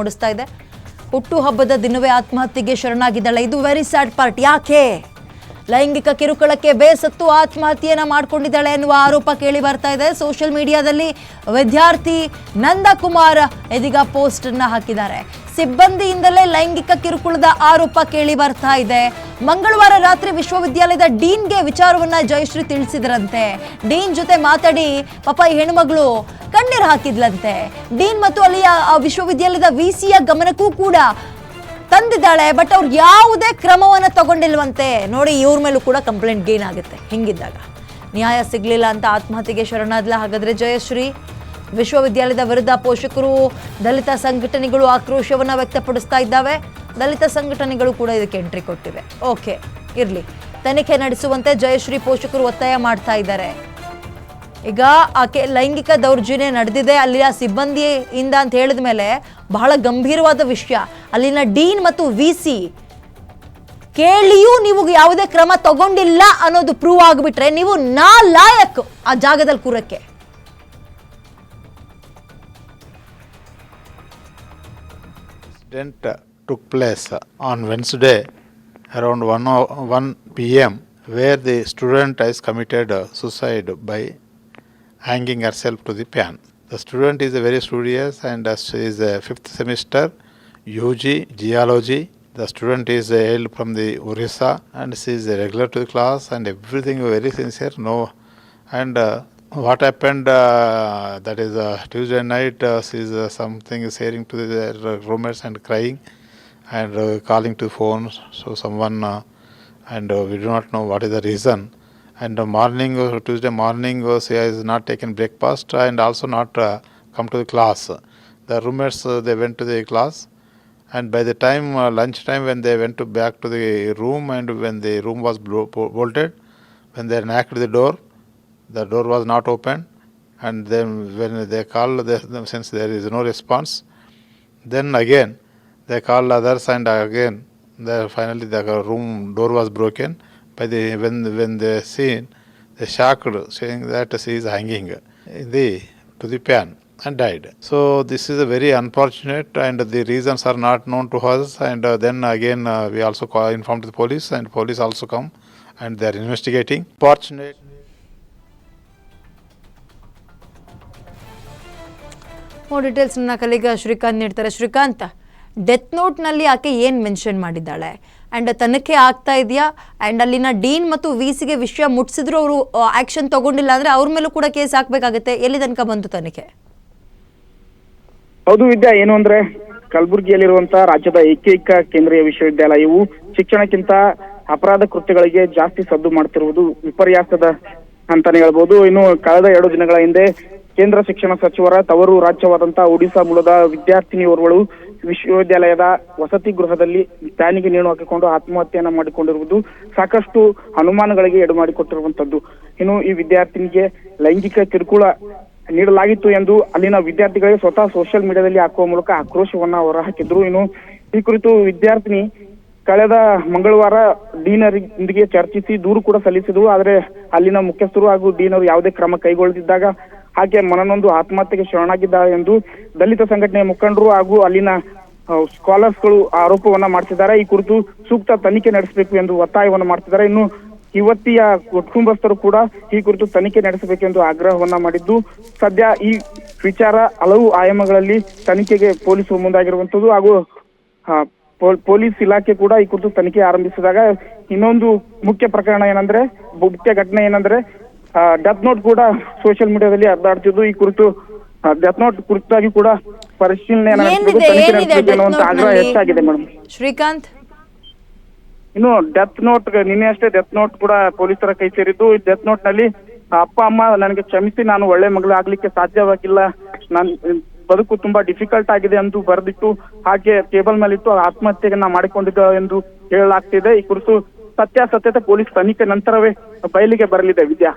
ಮೂಡಿಸ್ತಾ ಇದೆ. ಹುಟ್ಟುಹಬ್ಬದ ದಿನವೇ ಆತ್ಮಹತ್ಯೆಗೆ ಶರಣಾಗಿದ್ದಾಳೆ. ಇದು ವೆರಿ ಸ್ಯಾಡ್ ಪಾರ್ಟ್ ಯಾಕೆ? ಲೈಂಗಿಕ ಕಿರುಕುಳಕ್ಕೆ ಬೇಸತ್ತು ಆತ್ಮಹತ್ಯೆಯನ್ನು ಮಾಡಿಕೊಂಡಿದ್ದಾಳೆ ಎನ್ನುವ ಆರೋಪ ಕೇಳಿ ಬರ್ತಾ ಇದೆ. ಸೋಷಿಯಲ್ ಮೀಡಿಯಾದಲ್ಲಿ ವಿದ್ಯಾರ್ಥಿ ನಂದಕುಮಾರ್ ಇದೀಗ ಪೋಸ್ಟ್ ಅನ್ನ ಹಾಕಿದ್ದಾರೆ. ಸಿಬ್ಬಂದಿಯಿಂದಲೇ ಲೈಂಗಿಕ ಕಿರುಕುಳದ ಆರೋಪ ಕೇಳಿ ಬರ್ತಾ ಇದೆ. ಮಂಗಳವಾರ ರಾತ್ರಿ ವಿಶ್ವವಿದ್ಯಾಲಯದ ಡೀನ್ಗೆ ವಿಚಾರವನ್ನ ಜಯಶ್ರೀ ತಿಳಿಸಿದ್ರಂತೆ. ಡೀನ್ ಜೊತೆ ಮಾತಾಡಿ, ಪಾಪ ಈ ಹೆಣ್ಮಗಳು ಕಣ್ಣೀರು ಹಾಕಿದ್ಲಂತೆ. ಡೀನ್ ಮತ್ತು ಅಲ್ಲಿಯ ವಿಶ್ವವಿದ್ಯಾಲಯದ ವಿ ಸಿಯ ಗಮನಕ್ಕೂ ಕೂಡ ತಂದಿದ್ದಾಳೆ ಬಟ್ ಅವ್ರು ಯಾವುದೇ ಕ್ರಮವನ್ನು ತಗೊಂಡಿಲ್ವಂತೆ. ನೋಡಿ, ಇವ್ರ ಮೇಲೂ ಕೂಡ ಕಂಪ್ಲೇಂಟ್ ಗೇನ್ ಆಗುತ್ತೆ. ಹಿಂಗಿದ್ದಾಗ. ನ್ಯಾಯ ಸಿಗ್ಲಿಲ್ಲ ಅಂತ ಆತ್ಮಹತ್ಯೆಗೆ ಶರಣಾದ್ಲ ಹಾಗಾದ್ರೆ ಜಯಶ್ರೀ? ವಿಶ್ವವಿದ್ಯಾಲಯದ ವಿರುದ್ಧ ಪೋಷಕರು, ದಲಿತ ಸಂಘಟನೆಗಳು ಆಕ್ರೋಶವನ್ನ ವ್ಯಕ್ತಪಡಿಸ್ತಾ ಇದ್ದಾವೆ. ದಲಿತ ಸಂಘಟನೆಗಳು ಕೂಡ ಇದಕ್ಕೆ ಎಂಟ್ರಿ ಕೊಟ್ಟಿವೆ. ಓಕೆ ಇರ್ಲಿ. ತನಿಖೆ ನಡೆಸುವಂತೆ ಜಯಶ್ರೀ ಪೋಷಕರು ಒತ್ತಾಯ ಮಾಡ್ತಾ ಇದ್ದಾರೆ. ಈಗ ಆಕೆ ಲೈಂಗಿಕ ದೌರ್ಜನ್ಯ ನಡೆದಿದೆ. ಅಲ್ಲಿಯ ಸಿಬ್ಬಂದಿಯಿಂದ ಅಂತ ಹೇಳಿದ ಮೇಲೆ ಬಹಳ ಗಂಭೀರವಾದ ವಿಷಯ. ಅಲ್ಲಿನ ಡೀನ್ ಮತ್ತು ವಿ ಸಿ ಕೇಳಿಯೂ ನೀವು ಯಾವುದೇ ಕ್ರಮ ತಗೊಂಡಿಲ್ಲ ಅನ್ನೋದು ಪ್ರೂವ್ ಆಗಿಬಿಟ್ರೆ ನೀವು ನಾ ಲಾಯಕ್ ಆ ಜಾಗದಲ್ಲಿ ಕೂರಕ್ಕೆ took took place Wednesday around 1, o- 1 pm where the student has committed uh, suicide by hanging herself to the pan. The student is very studious and uh, she is a fifth semester UG geology. The student is hailed from the Orissa and she is regular to the class and everything very sincere. No, and uh, what happened uh, that is uh, Tuesday night uh, she is uh, something sharing to their uh, roommates and crying and uh, calling to phone. So someone uh, and uh, we do not know what is the reason. And uh, morning uh, Tuesday morning uh, she has not taken breakfast and also not uh, come to the class. The roommates uh, they went to the class and by the time uh, lunch time when they went to back to the room and when the room was blo- bolted when they knocked the door the door was not open. And then when they called since there is no response then again they called others and again the, finally the room door was broken. By the when when they seen they shocked saying that she is hanging in the to the pan and died so this is a very unfortunate and the reasons are not known to us and uh, then again uh, we also call, informed the police and police also come and they are investigating fortunate more details ನನ್ನ colleague Srikanth ನೀಡ್ತಾರೆ Srikanth death ನೋಟ್ನಲ್ಲಿ ಆಕೆ ಏನು mention ಮಾಡಿದ್ದಾಳೆ and ತನಿಖೆ ಆಗ್ತಾ ಇದೆಯಾ and ಅಲ್ಲಿನ dean ಮತ್ತು ವಿ ಸಿಗೆ ವಿಷಯ ಮುಟ್ಸಿದ್ರು ಅವರು ಆ್ಯಕ್ಷನ್ ತಗೊಂಡಿಲ್ಲ ಅಂದರೆ ಅವ್ರ ಮೇಲೂ ಕೂಡ ಕೇಸ್ ಹಾಕಬೇಕಾಗುತ್ತೆ ಎಲ್ಲಿ ತನಕ ಬಂತು ತನಿಖೆ ಹೌದು ವಿದ್ಯಾ, ಏನು ಅಂದ್ರೆ ಕಲಬುರಗಿಯಲ್ಲಿರುವಂತಹ ರಾಜ್ಯದ ಏಕೈಕ ಕೇಂದ್ರೀಯ ವಿಶ್ವವಿದ್ಯಾಲಯವು ಶಿಕ್ಷಣಕ್ಕಿಂತ ಅಪರಾಧ ಕೃತ್ಯಗಳಿಗೆ ಜಾಸ್ತಿ ಸದ್ದು ಮಾಡ್ತಿರುವುದು ವಿಪರ್ಯಾಸದ ಅಂತಾನೆ ಹೇಳ್ಬೋದು. ಇನ್ನು ಕಳೆದ ಎರಡು ದಿನಗಳ ಹಿಂದೆ ಕೇಂದ್ರ ಶಿಕ್ಷಣ ಸಚಿವರ ತವರು ರಾಜ್ಯವಾದಂತಹ ಒಡಿಶಾ ಮೂಲದ ವಿದ್ಯಾರ್ಥಿನಿಯೋರ್ವಳು ವಿಶ್ವವಿದ್ಯಾಲಯದ ವಸತಿ ಗೃಹದಲ್ಲಿ ಫ್ಯಾನಿಗೆ ನೇಣು ಹಾಕಿಕೊಂಡು ಆತ್ಮಹತ್ಯೆಯನ್ನ ಮಾಡಿಕೊಂಡಿರುವುದು ಸಾಕಷ್ಟು ಅನುಮಾನಗಳಿಗೆ ಎಡು ಮಾಡಿಕೊಟ್ಟಿರುವಂತದ್ದು ಇನ್ನು ಈ ವಿದ್ಯಾರ್ಥಿನಿಗೆ ಲೈಂಗಿಕ ಕಿರುಕುಳ ನೀಡಲಾಗಿತ್ತು ಎಂದು ಅಲ್ಲಿನ ವಿದ್ಯಾರ್ಥಿಗಳಿಗೆ ಸ್ವತಃ ಸೋಷಿಯಲ್ ಮೀಡಿಯಾದಲ್ಲಿ ಹಾಕುವ ಮೂಲಕ ಆಕ್ರೋಶವನ್ನ ಹೊರಹಾಕಿದ್ರು. ಇನ್ನು ಈ ಕುರಿತು ವಿದ್ಯಾರ್ಥಿನಿ ಕಳೆದ ಮಂಗಳವಾರ ಡೀನರೊಂದಿಗೆ ಚರ್ಚಿಸಿ ದೂರು ಕೂಡ ಸಲ್ಲಿಸಿದ್ರು. ಆದರೆ ಅಲ್ಲಿನ ಮುಖ್ಯಸ್ಥರು ಹಾಗೂ ಡೀನರು ಯಾವುದೇ ಕ್ರಮ ಕೈಗೊಳ್ಳದಿದ್ದಾಗ ಆಕೆ ಮನನೊಂದು ಆತ್ಮಹತ್ಯೆಗೆ ಶರಣಾಗಿದ್ದಾಳೆ ಎಂದು ದಲಿತ ಸಂಘಟನೆಯ ಮುಖಂಡರು ಹಾಗೂ ಅಲ್ಲಿನ ಸ್ಕಾಲರ್ಸ್ಗಳು ಆರೋಪವನ್ನ ಮಾಡ್ತಿದ್ದಾರೆ ಈ ಕುರಿತು ಸೂಕ್ತ ತನಿಖೆ ನಡೆಸಬೇಕು ಎಂದು ಒತ್ತಾಯವನ್ನು ಮಾಡ್ತಿದ್ದಾರೆ. ಇನ್ನು ಯುವತಿಯ ಕುಟುಂಬಸ್ಥರು ಕೂಡ ಈ ಕುರಿತು ತನಿಖೆ ನಡೆಸಬೇಕೆಂದು ಆಗ್ರಹವನ್ನ ಮಾಡಿದ್ದು. ಸದ್ಯ ಈ ವಿಚಾರ ಹಲವು ಆಯಾಮಗಳಲ್ಲಿ ತನಿಖೆಗೆ ಪೊಲೀಸರು ಮುಂದಾಗಿರುವಂತದ್ದು ಹಾಗೂ ಪೊಲೀಸ್ ಇಲಾಖೆ ಕೂಡ ಈ ಕುರಿತು ತನಿಖೆ ಆರಂಭಿಸಿದಾಗ ಇನ್ನೊಂದು ಮುಖ್ಯ ಪ್ರಕರಣ ಏನಂದ್ರೆ ಮುಖ್ಯ ಘಟನೆ ಏನಂದ್ರೆ ಡೆತ್ ನೋಟ್ ಕೂಡ ಸೋಷಿಯಲ್ ಮೀಡಿಯಾದಲ್ಲಿ ಹರಿದಾಡ್ತಿದ್ದು ಈ ಕುರಿತು ಡೆತ್ ನೋಟ್ ಕುರಿತಾಗಿ ಕೂಡ ಪರಿಶೀಲನೆ ಆಗ್ರಹ ಹೆಚ್ಚಾಗಿದೆ ಮೇಡಮ್ ಶ್ರೀಕಾಂತ್ ಇನ್ನು ಡೆತ್ ನೋಟ್ ನಿನ್ನೆ ಅಷ್ಟೇ ಡೆತ್ ನೋಟ್ ಕೂಡ ಪೊಲೀಸರ ಕೈ ಸೇರಿದ್ದು. ಈ ಡೆತ್ ನೋಟ್ನಲ್ಲಿ ಅಪ್ಪ, ಅಮ್ಮ ನನಗೆ ಕ್ಷಮಿಸಿ, ನಾನು ಒಳ್ಳೆ ಮಗಳು ಆಗ್ಲಿಕ್ಕೆ ಸಾಧ್ಯವಾಗಿಲ್ಲ. ನನ್ ಬದುಕು ತುಂಬಾ ಡಿಫಿಕಲ್ಟ್ ಆಗಿದೆ ಎಂದು ಬರೆದಿಟ್ಟು, ಹಾಗೆ ಟೇಬಲ್ ಇಟ್ಟು ಆತ್ಮಹತ್ಯೆಯನ್ನ ಮಾಡಿಕೊಂಡಿದ್ದ ಎಂದು ಹೇಳಲಾಗ್ತಿದೆ. ಈ ಕುರಿತು ಸತ್ಯಾಸತ್ಯತೆ ಪೊಲೀಸ್ ತನಿಖೆ ನಂತರವೇ ಬಯಲಿಗೆ ಬರಲಿದೆ ವಿದ್ಯಾ.